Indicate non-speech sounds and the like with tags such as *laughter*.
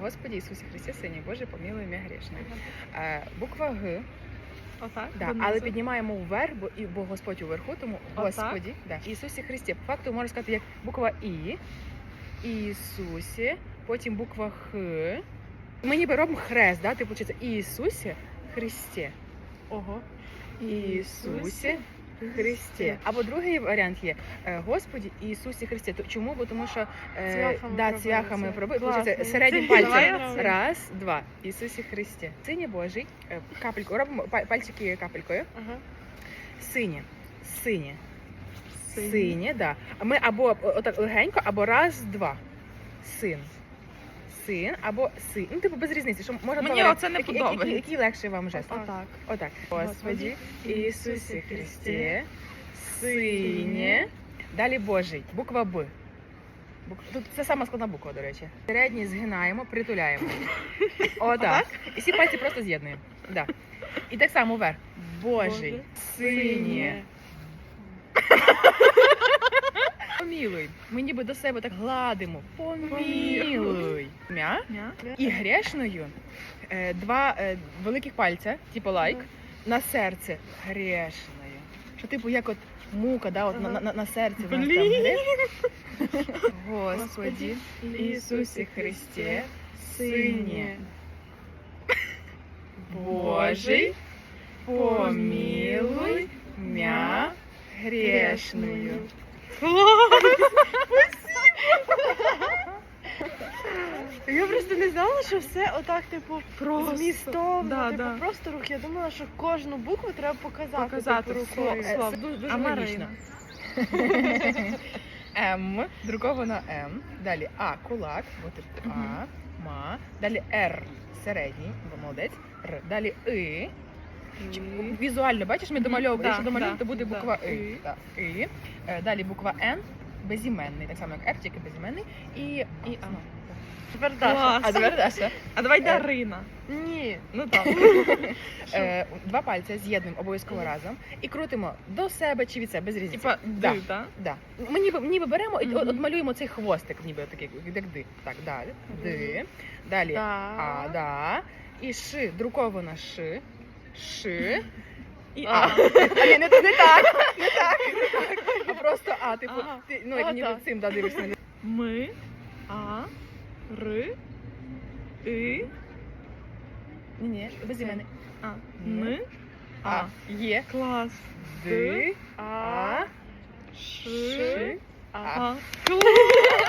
Господі Ісусі Христі, Сині Божий, помилуй мене грішне. Е, буква Г, Отак. да, але піднімаємо вверх, бо, і, бо Господь уверху, тому Господі, да. Ісусі Христі. По факту можна сказати, як буква І, Ісусі, потім буква Х. Ми ніби робимо хрест, да? типу, чи це Ісусі Христі. Ого. Ісусі Христі. Або другий варіант є е, Господі Ісусі Христі. Чому? Бо тому що е, Цвяхами да, цвяхами. Получається, середнім пальцем. Раз, два. Ісусі Христі. Синє Божий, е, капельку. Робимо па- пальчики капелькою. Ага. Синє. Синє. Синє. Да. Ми або отак легенько, або раз, два. Син. Син або син. Ну, типу, без різниці. Що можна Мені два оце не Який- який- подобається. Який легший вам жест? Отак. Отак. Господі Ісусі Христі, Сині. Далі Божий. Буква Б. Бук- Тут це сама складна буква, до речі. Середній згинаємо, притуляємо. *laughs* Отак. І всі пальці просто з'єднуємо. Да. І так само вверх. Божий. Сині. *laughs* Помілуй. Ми ніби до себе так гладимо. Помілуй. Мя. І грешною е, два е, великих пальця, типу лайк, на серце грешною. Що типу як от мука, да, от на, на, на серці в нас там Блін. Ісусі Христі, Сині Божий, помілуй мя грешною просто не знала, що все отак, типу, Просто. змістовно, Да, типу, да. просто рух. Я думала, що кожну букву треба показати, Показати типу, рукою. Е, Слово. Це дуже, дуже А логічно. Марина? М, друковано М. Далі А, кулак, бо типу А, Мгм. ма. Далі Р, середній, бо молодець. Р. Далі И. Чи- Візуально, бачиш, ми домальовуємо. Да, Якщо домальовуємо, да, то буде да. буква И. Так, И. Е, Далі буква Н, безіменний, так само як Р, тільки безіменний. І, і А. Тепер Даша. Клас. А тепер Даша. А давай Е. Дарина. Ні. Ну так. *laughs* Е, Два пальці з'єднуємо обов'язково разом і крутимо до себе чи від себе, без різниці. Типа Да. ди, так? Да. Ми ніби, ніби беремо і Мгм. от, от малюємо цей хвостик, ніби такий, як ди. Так, далі. Ди. Далі. А, да. І ши, друковано ши. Ши. І А. А. *laughs* А ні, не, не так, не так, не так. *laughs* А просто А, типу, Ага. ти, ну, як А, ніби так. цим да, дивишся. на Ми. А. Ри. И. Ні, ні, без імени. А. Ми. А. Є. Клас. Д. А. А. А. Клас.